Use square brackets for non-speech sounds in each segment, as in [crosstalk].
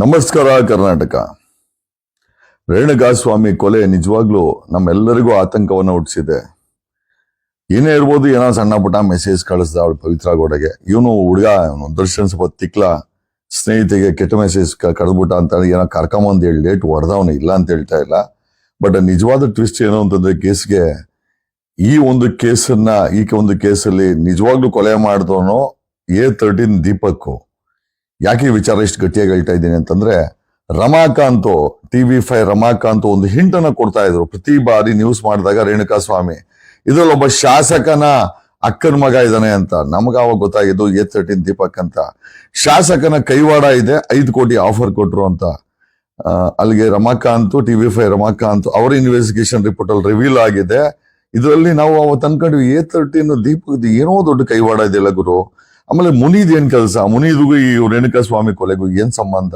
ನಮಸ್ಕಾರ, ಕರ್ನಾಟಕ. ರೇಣುಕಾಸ್ವಾಮಿ ಕೊಲೆ ನಿಜವಾಗ್ಲೂ ನಮ್ಮೆಲ್ಲರಿಗೂ ಆತಂಕವನ್ನು ಹುಟ್ಟಿಸಿದೆ. ಏನೇ ಇರ್ಬೋದು ಏನೋ ಸಣ್ಣ ಪುಟ್ಟ ಮೆಸೇಜ್ ಕಳಿಸ್ದ ಅವಳು ಪವಿತ್ರ ಗೋಡೆಗೆ. ಇವನು ಹುಡುಗ ದರ್ಶನ್ ಸ್ವಲ್ಪ ತಿಕ್ಲ, ಸ್ನೇಹಿತೆಗೆ ಕೆಟ್ಟ ಮೆಸೇಜ್ ಕಳೆದ್ಬಿಟ್ಟ ಅಂತ ಏನೋ ಕರ್ಕೊಂಬಂದು ಹೇಳಿ ಲೇಟ್ ಹೊಡೆದವನು ಇಲ್ಲ ಅಂತ ಹೇಳ್ತಾ ಇಲ್ಲ. ಬಟ್ ನಿಜವಾದ ಟ್ವಿಸ್ಟ್ ಏನು ಅಂತಂದ್ರೆ ಕೇಸ್ಗೆ ಈ ಒಂದು ಕೇಸನ್ನ ಈ ಒಂದು ಕೇಸಲ್ಲಿ ನಿಜವಾಗ್ಲೂ ಕೊಲೆ ಮಾಡಿದವನು ಎ ತರ್ಟೀನ್ ದೀಪಕ್ ಯಾಕೆ ಈ ವಿಚಾರ ಇಷ್ಟು ಗಟ್ಟಿಯಾಗಿ ಹೇಳ್ತಾ ಇದ್ದೀನಿ ಅಂತಂದ್ರೆ ರಮಾಕಾಂತ್, ಟಿವಿ ಫೈವ್ ರಮಾಕಾಂತ್ ಒಂದು ಹಿಂಟ್ ಅನ್ನ ಕೊಡ್ತಾ ಇದ್ರು. ಪ್ರತಿ ಬಾರಿ ನ್ಯೂಸ್ ಮಾಡಿದಾಗ ರೇಣುಕಾ ಸ್ವಾಮಿ ಇದ್ರಲ್ಲಿ ಒಬ್ಬ ಶಾಸಕನ ಅಕ್ಕನ ಮಗ ಇದ್ದಾನೆ ಅಂತ. ನಮಗೆ ಅವಾಗ ಗೊತ್ತಾಗಿದ್ದು ಎ ತರ್ಟೀನ್ ದೀಪಕ್ ಅಂತ. ಶಾಸಕನ ಕೈವಾಡ ಇದೆ, ಐದು ಕೋಟಿ ಆಫರ್ ಕೊಟ್ರು ಅಂತ. ಅಲ್ಲಿಗೆ ರಮಾಕಾಂತ್, ಟಿವಿ ಫೈ ರಮಾಕಾಂತ್ ಅವರ ಇನ್ವೆಸ್ಟಿಗೇಷನ್ ರಿಪೋರ್ಟ್ ಅಲ್ಲಿ ರಿವೀಲ್ ಆಗಿದೆ. ಇದರಲ್ಲಿ ನಾವು ಅವತ್ತು ಅನ್ಕೊಂಡ್ವಿ, ಎ ತರ್ಟೀನ್ ದೀಪಕ್ ಏನೋ ದೊಡ್ಡ ಕೈವಾಡ ಇದೆಯಲ್ಲ ಗುರು? ಆಮೇಲೆ ಮುನಿದ್ ಏನ್ ಕೆಲಸ? ಮುನಿದಿಗೂ ಈ ರೇಣುಕಾ ಸ್ವಾಮಿ ಕೊಲೆಗೂ ಏನ್ ಸಂಬಂಧ?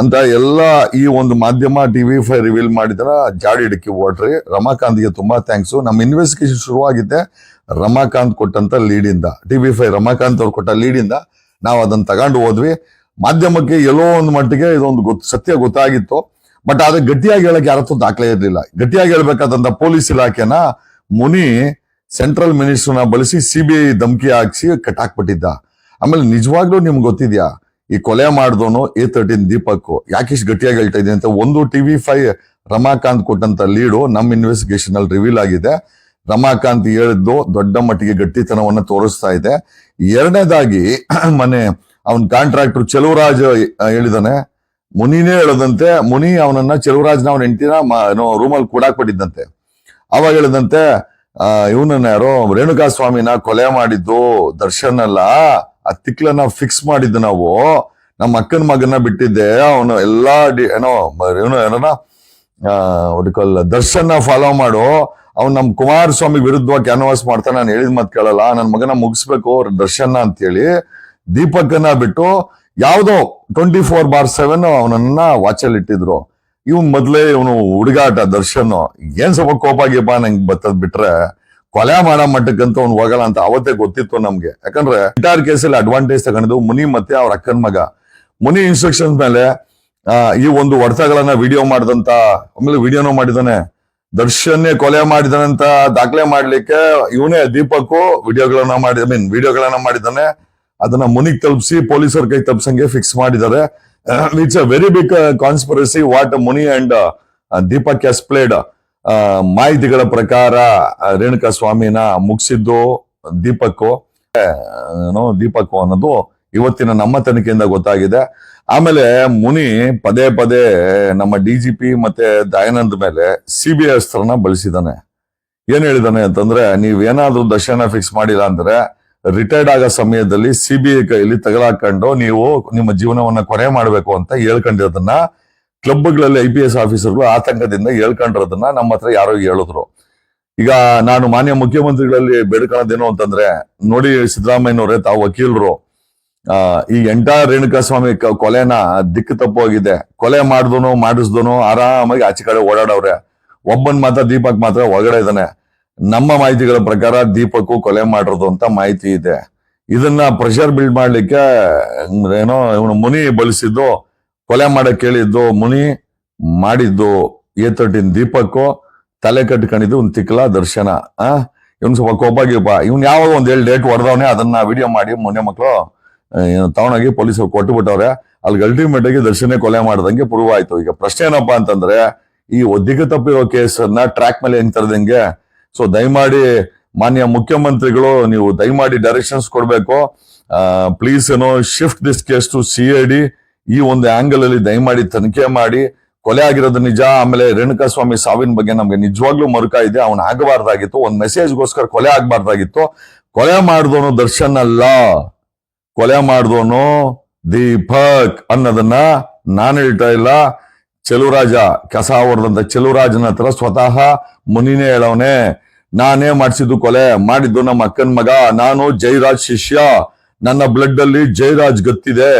ಅಂತ ಎಲ್ಲ ಈ ಒಂದು ಮಾಧ್ಯಮ, ಟಿವಿ ಫೈ ರಿವೀಲ್ ಮಾಡಿದ್ರ ಜಾಡಿ ಹಿಡಕಿ ಓಡ್ರಿ ರಮಾಕಾಂತ್ಗೆ ತುಂಬಾ ಥ್ಯಾಂಕ್ಸ್ ನಮ್ಮ ಇನ್ವೆಸ್ಟಿಗೇಷನ್ ಶುರುವಾಗಿದ್ದೆ ರಮಾಕಾಂತ್ ಕೊಟ್ಟಂತ ಲೀಡ್ ಇಂದ. ಟಿವಿ ಫೈ ರಮಾಕಾಂತ್ ಅವ್ರು ಕೊಟ್ಟ ಲೀಡ್ ಇಂದ ನಾವು ಅದನ್ನ ತಗೊಂಡು ಹೋದ್ವಿ. ಮಾಧ್ಯಮಕ್ಕೆ ಎಲ್ಲೋ ಒಂದು ಮಟ್ಟಿಗೆ ಇದೊಂದು ಗೊತ್ತು ಸತ್ಯ ಗೊತ್ತಾಗಿತ್ತು. ಬಟ್ ಆದ್ರೆ ಗಟ್ಟಿಯಾಗಿ ಹೇಳಕ್ ಯಾರತ್ತೂ ದಾಖಲೆ ಇರಲಿಲ್ಲ. ಗಟ್ಟಿಯಾಗಿ ಹೇಳ್ಬೇಕಾದಂತ ಪೊಲೀಸ್ ಇಲಾಖೆನ ಮುನಿ ಸೆಂಟ್ರಲ್ ಮಿನಿಸ್ಟರ್ನ ಬಳಸಿ ಸಿಬಿಐ ಧಮಕಿ ಹಾಕಿಸಿ ಕಟ್ಟಾಕ್ಬಿಟ್ಟಿದ್ದ. ಆಮೇಲೆ ನಿಜವಾಗ್ಲೂ ನಿಮ್ಗೆ ಗೊತ್ತಿದ್ಯಾ? ಈ ಕೊಲೆ ಮಾಡಿದವನು ಎ ತರ್ಟೀನ್ ದೀಪಕ್. ಯಾಕಿಷ್ಟು ಗಟ್ಟಿಯಾಗಿ ಹೇಳ್ತಾ ಇದೆ ಅಂತ ಒಂದು ಟಿವಿ ಫೈ ರಮಾಕಾಂತ್ ಕೊಟ್ಟಂತ ಲೀಡು ನಮ್ಮ ಇನ್ವೆಸ್ಟಿಗೇಷನ್ ಅಲ್ಲಿ ರಿವೀಲ್ ಆಗಿದೆ. ರಮಾಕಾಂತ್ ಹೇಳಿದ್ದು ದೊಡ್ಡ ಮಟ್ಟಿಗೆ ಗಟ್ಟಿತನವನ್ನ ತೋರಿಸ್ತಾ ಇದೆ. ಎರಡನೇದಾಗಿ [clears throat] ಮನೆ ಅವನ್ ಕಾಂಟ್ರಾಕ್ಟರ್ ಚೆಲುವರಾಜ್ ಹೇಳಿದಾನೆ. ಮುನಿನೇ ಹೇಳದಂತೆ, ಮುನಿ ಅವನನ್ನ ಚೆಲುವರಾಜ್ನ ಅವನ ಹೆಂಡತಿನ ರೂಮಲ್ಲಿ ಕೂಡಾಕ್ಬಿಟ್ಟಿದ್ದಂತೆ. ಅವಾಗ ಹೇಳಿದಂತೆ ಇವನನ್ನ ಯಾರೋ ರೇಣುಕಾ ಸ್ವಾಮಿನ ಕೊಲೆ ಮಾಡಿದ್ದು ದರ್ಶನ್ ಅಲ್ಲ ಆ ತಿಕ್ಲನ್ನ ಫಿಕ್ಸ್ ಮಾಡಿದ್ದು ನಾವು. ನಮ್ಮ ಅಕ್ಕನ ಮಗನ ಬಿಟ್ಟಿದ್ದೆ, ಅವನು ಎಲ್ಲಾ ಡಿ- ಏನೋ ಏನೋ ಏನೋ ಒಡಿಕಲ್ ದರ್ಶನ್ ಫಾಲೋ ಮಾಡು. ಅವ್ನು ನಮ್ ಕುಮಾರಸ್ವಾಮಿ ವಿರುದ್ಧವಾಗಿ ಕ್ಯಾನ್ವಾಸ್ ಮಾಡ್ತಾನೆ, ನಾನು ಹೇಳಿದ ಮಾತು ಕೇಳಲ್ಲ ನನ್ನ ಮಗನ ಮುಗಿಸ್ಬೇಕು ದರ್ಶನ್ ಅಂತ ಹೇಳಿ ದೀಪಕ್ಕನ್ನ ಬಿಟ್ಟು, ಯಾವುದೋ ಟ್ವೆಂಟಿ ಫೋರ್ ಬಾರ್ ಸೆವೆನ್ ಅವನನ್ನ ವಾಚಲ್ಲಿ ಇಟ್ಟಿದ್ರು ಇವನ್ ಮೊದ್ಲೇ ಇವನು ಹುಡುಗಾಟ, ದರ್ಶನ್. ಏನ್ ಸ್ವಲ್ಪ ಕೋಪ ಗೀಪ ನಂಗೆ ಬತ್ತದ್ ಬಿಟ್ರೆ ಕೊಲೆ ಮಾಡೋ ಮಟ್ಟಕ್ಕಂತ ಅವ್ನು ಹೋಗಲ್ಲ ಅಂತ ಅವತ್ತೇ ಗೊತ್ತಿತ್ತು ನಮ್ಗೆ. ಯಾಕಂದ್ರೆ ಗಿಟಾರ್ ಕೇಸಲ್ಲಿ ಅಡ್ವಾಂಟೇಜ್ ತಗೊಂಡಿದ್ದು ಮುನಿ ಮತ್ತೆ ಅವ್ರ ಅಕ್ಕನ ಮಗ. ಮುನಿ ಇನ್ಸ್ಟ್ರಕ್ಷನ್ಸ್ ಮೇಲೆ ಈ ಒಂದು ಹೊಡೆತಗಳನ್ನ ವಿಡಿಯೋ ಮಾಡಿದಂತ, ಆಮೇಲೆ ವಿಡಿಯೋನೂ ಮಾಡಿದಾನೆ. ದರ್ಶನ್ನೇ ಕೊಲೆ ಮಾಡಿದಾನಂತ ದಾಖಲೆ ಮಾಡ್ಲಿಕ್ಕೆ ಇವನೇ ದೀಪಕ್ಕೂ ವಿಡಿಯೋಗಳನ್ನ ಮಾಡಿ ಮೀನ್ ವಿಡಿಯೋಗಳನ್ನ ಮಾಡಿದಾನೆ. ಅದನ್ನ ಮುನಿಗ್ ತಲುಪಿಸಿ ಪೊಲೀಸರ ಕೈ ತಪ್ಸಂಗೆ ಫಿಕ್ಸ್ ಮಾಡಿದ್ದಾರೆ it's a very big conspiracy what Muni and Deepak has played ಮಾಹಿತಿಗಳ ಪ್ರಕಾರ ರೇಣುಕಾ ಸ್ವಾಮಿನ ಮುಗಿಸಿದ್ದು ದೀಪಕ್ ದೀಪಕ್ ಅನ್ನೋದು ಇವತ್ತಿನ ನಮ್ಮ ತನಿಖೆಯಿಂದ ಗೊತ್ತಾಗಿದೆ. ಆಮೇಲೆ ಮುನಿ ಪದೇ ಪದೇ ನಮ್ಮ ಡಿ ಜಿ ಪಿ ಮತ್ತೆ ದಯಾನಂದ್ ಮೇಲೆ ಸಿಬಿಐ ಅಸ್ತ್ರನ ಬಳಸಿದಾನೆ. ಏನ್ ಹೇಳಿದಾನೆ ಅಂತಂದ್ರೆ ನೀವೇನಾದ್ರೂ ದರ್ಶನ ಫಿಕ್ಸ್ ಮಾಡಿಲ್ಲ ಅಂದ್ರೆ ರಿಟೈರ್ಡ್ ಆಗೋ ಸಮಯದಲ್ಲಿ ಸಿಬಿಐ ಕೈಯಲ್ಲಿ ತಗಲಾಕೊಂಡು ನೀವು ನಿಮ್ಮ ಜೀವನವನ್ನ ಕೊನೆ ಮಾಡಬೇಕು ಅಂತ ಹೇಳ್ಕೊಂಡಿರೋದನ್ನ ಕ್ಲಬ್ಗಳಲ್ಲಿ ಐ ಪಿ ಎಸ್ ಆಫೀಸರ್ಗಳು ಆತಂಕದಿಂದ ಹೇಳ್ಕೊಂಡಿರೋದನ್ನ ನಮ್ಮ ಹತ್ರ ಯಾರೋ ಹೇಳಿದ್ರು. ಈಗ ನಾನು ಮಾನ್ಯ ಮುಖ್ಯಮಂತ್ರಿಗಳಲ್ಲಿ ಬೇಡ್ಕೊಳ್ಳೋದೇನು ಅಂತಂದ್ರೆ, ನೋಡಿ ಸಿದ್ದರಾಮಯ್ಯನವರೇ, ತಾವು ವಕೀಲರು. ಈ ಎಂಟೈರ್ ರೇಣುಕಾಸ್ವಾಮಿ ಕೊಲೆನ ದಿಕ್ಕು ತಪ್ಪೋಗಿದೆ. ಕೊಲೆ ಮಾಡಿದನು, ಮಾಡಿಸ್ದನು, ಆರಾಮಾಗಿ ಆಚೆ ಕಡೆ ಓಡಾಡವ್ರೆ. ಒಬ್ಬನ್ ಮಾತ್ರ, ದೀಪಕ್ ಮಾತ್ರ ಒಳಗಡೆ ಇದ್ದಾನೆ. ನಮ್ಮ ಮಾಹಿತಿಗಳ ಪ್ರಕಾರ ದೀಪಕ್ ಕೊಲೆ ಮಾಡಿರೋದು ಅಂತ ಮಾಹಿತಿ ಇದೆ. ಇದನ್ನ ಪ್ರೆಷರ್ ಬಿಲ್ಡ್ ಮಾಡ್ಲಿಕ್ಕೆ ಏನೋ ಇವನು ಮುನಿ ಬಳಸಿದ್ದು ಕೊಲೆ ಮಾಡಕ್ ಕೇಳಿದ್ದು ಮುನಿ ಮಾಡಿದ್ದು ಎ ತರ್ಟೀನ್ ದೀಪಕ್ ತಲೆ ಕಟ್ಕೊಂಡಿದ್ದು ಒಂದು ತಿಕ್ಕಲ ದರ್ಶನ, ಆ? ಇವನ್ ಸ್ವಲ್ಪ ಕೋಪ ಗೀಪ ಇವ್ನು ಯಾವಾಗ ಒಂದ್ ಏಳು ಡೇಟ್ ಹೊಡೆದವನೇ ಅದನ್ನ ವಿಡಿಯೋ ಮಾಡಿ ಮೊನ್ನೆ ಮಕ್ಕಳು ತಗೊಂಡೋಗಿ ಪೊಲೀಸರು ಕೊಟ್ಟು ಬಿಟ್ಟವ್ರೆ ಅಲ್ಲಿ ಅಲ್ಟಿಮೇಟ್ ಆಗಿ ದರ್ಶನೇ ಕೊಲೆ ಮಾಡ್ದಂಗೆ ಪ್ರೂವ್ ಆಯ್ತು. ಈಗ ಪ್ರಶ್ನೆ ಏನಪ್ಪಾ ಅಂತಂದ್ರೆ, ಈ ಒದ್ದಿಗೆ ತಪ್ಪಿರೋ ಕೇಸನ್ನ ಟ್ರ್ಯಾಕ್ ಮೇಲೆ ಹೆಂಗ್ ತರದಂಗೆ ಸೊ ದಯಮಾಡಿ ಮಾನ್ಯ ಮುಖ್ಯಮಂತ್ರಿಗಳು, ನೀವು ದಯಮಾಡಿ ಡೈರೆಕ್ಷನ್ಸ್ ಕೊಡಬೇಕು. ಪ್ಲೀಸ್ ಏನೋ shift this case to C I D ಈ ಒಂದು ಆಂಗಲ್ ಅಲ್ಲಿ ದಯಮಾಡಿ ತನಿಖೆ ಮಾಡಿ. ಕೊಲೆ ಆಗಿರೋದು ನಿಜ, ಆಮೇಲೆ ರೇಣುಕಾ ಸ್ವಾಮಿ ಸಾವಿನ ಬಗ್ಗೆ ನಮ್ಗೆ ನಿಜವಾಗ್ಲೂ ಮರುಕ ಇದೆ. ಅವನ್ ಆಗಬಾರ್ದಾಗಿತ್ತು. ಒಂದು ಮೆಸೇಜ್ಗೋಸ್ಕರ ಕೊಲೆ ಆಗಬಾರ್ದಾಗಿತ್ತು. ಕೊಲೆ ಮಾಡಿದವನು ದರ್ಶನ್ ಅಲ್ಲ. ಕೊಲೆ ಮಾಡಿದವನು ದೀಪಕ್ ಅನ್ನೋದನ್ನ ನಾನು ಹೇಳ್ತಾ ಇಲ್ಲ. ಚೆಲುವರಾಜ ಕಸ ಹೊಡೆದಂತ ಚೆಲುವರಾಜನ ಹತ್ರ ಸ್ವತಃ ಮುನಿನೇ ಹೇಳವನೆ. ನಾನೇ ಮಾಡಿಸಿದ್ದು ಕೊಲೆ, ಮಾಡಿದ್ದು ನಮ್ಮ ಅಕ್ಕನ ಮಗ, ನಾನು ಜೈರಾಜ್ ಶಿಷ್ಯ. ನನ್ನ ಬ್ಲಡ್ ಅಲ್ಲಿ ಜೈರಾಜ್ ಗತ್ತಿದೆ.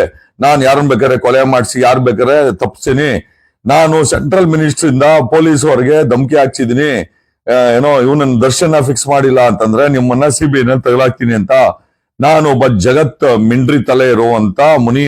ನಾನ್ ಯಾರನ್ನ ಬೇಕಾದ್ರೆ ಕೊಲೆ ಮಾಡಿಸಿ, ಯಾರು ಬೇಕಾದ್ರೆ ತಪ್ಪಿಸ್ತೀನಿ ನಾನು ಸೆಂಟ್ರಲ್ ಮಿನಿಸ್ಟರ್ ಇಂದ ಪೊಲೀಸ್ ಅವರಿಗೆ ಧಮಕಿ ಹಾಕ್ಸಿದೀನಿ. ಏನೋ ಇವನನ್ನ ದರ್ಶನ ಫಿಕ್ಸ್ ಮಾಡಿಲ್ಲ ಅಂತಂದ್ರೆ ನಿಮ್ಮನ್ನ ಸಿ ತಗಲಾಕ್ತೀನಿ ಅಂತ. ನಾನು ಒಬ್ಬ ಜಗತ್ ಮಿಂಡ್ರಿ ತಲೆ ಇರುವಂತ ಮುನಿ